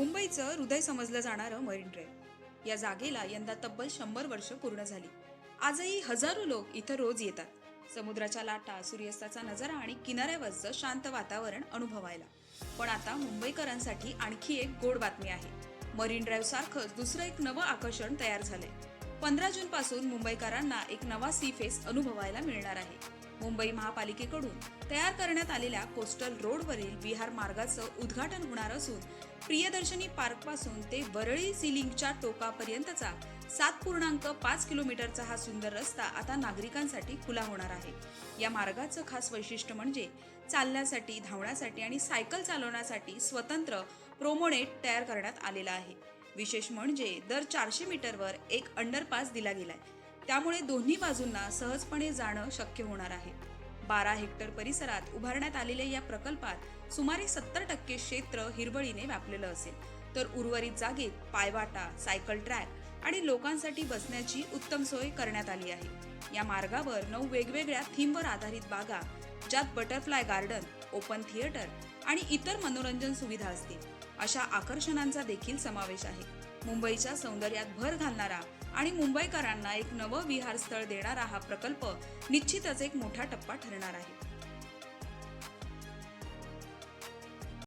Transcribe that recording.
मुंबईचं हृदय समजलं जाणारं मरीन ड्राईव्ह या जागेला यंदा तब्बल शंभर वर्ष पूर्ण झाली. आजही हजारो लोक इथं रोज येतात. समुद्राच्या लाटा सूर्यास्ताचा नजारा आणि किनाऱ्यावरचं शांत वातावरण अनुभवायला. पण आता मुंबईकरांसाठी आणखी एक गोड बातमी आहे. मरीन ड्राईव्ह सारखंच दुसरं एक नवं आकर्षण तयार झालंय. पंधरा जून पासून मुंबईकरांना एक नवा सी फेस अनुभवायला मिळणार आहे. मुंबई महापालिकेकडून तयार करण्यात आलेल्या कोस्टल रोडवरील विहार मार्गाचं उद्घाटन होणार असून प्रियदर्शनी पार्कपासून ते वरळी सिलिंगच्या टोकापर्यंतचा सात पूर्णांक पाच किलोमीटरचा हा सुंदर रस्ता आता नागरिकांसाठी खुला होणार आहे. या मार्गाचं खास वैशिष्ट्य म्हणजे चालण्यासाठी धावण्यासाठी आणि सायकल चालवण्यासाठी स्वतंत्र प्रोमोनेट तयार करण्यात आलेला आहे. विशेष म्हणजे दर चारशे मीटरवर एक अंडरपास दिला गेलाय. त्यामुळे दोन्ही बाजूंना सहजपणे जाणं शक्य होणार आहे. बारा हेक्टर परिसरात उभारण्यात आलेल्या या प्रकल्पात सुमारे सत्तर टक्के क्षेत्र हिरवळीने व्यापलेलं असेल. तर उर्वरित जागेत पायवाटा सायकल ट्रॅक आणि लोकांसाठी बसण्याची उत्तम सोय करण्यात आली आहे. या मार्गावर नऊ वेगवेगळ्या थीमवर आधारित बागा ज्यात बटरफ्लाय गार्डन ओपन थिएटर आणि इतर मनोरंजन सुविधा असतील. अशा आकर्षणांचा देखील समावेश आहे. मुंबईच्या सौंदर्यात भर घालणारा आणि मुंबईकरांना एक नवं विहार स्थळ देणारा हा प्रकल्प निश्चितच एक मोठा टप्पा ठरणार आहे.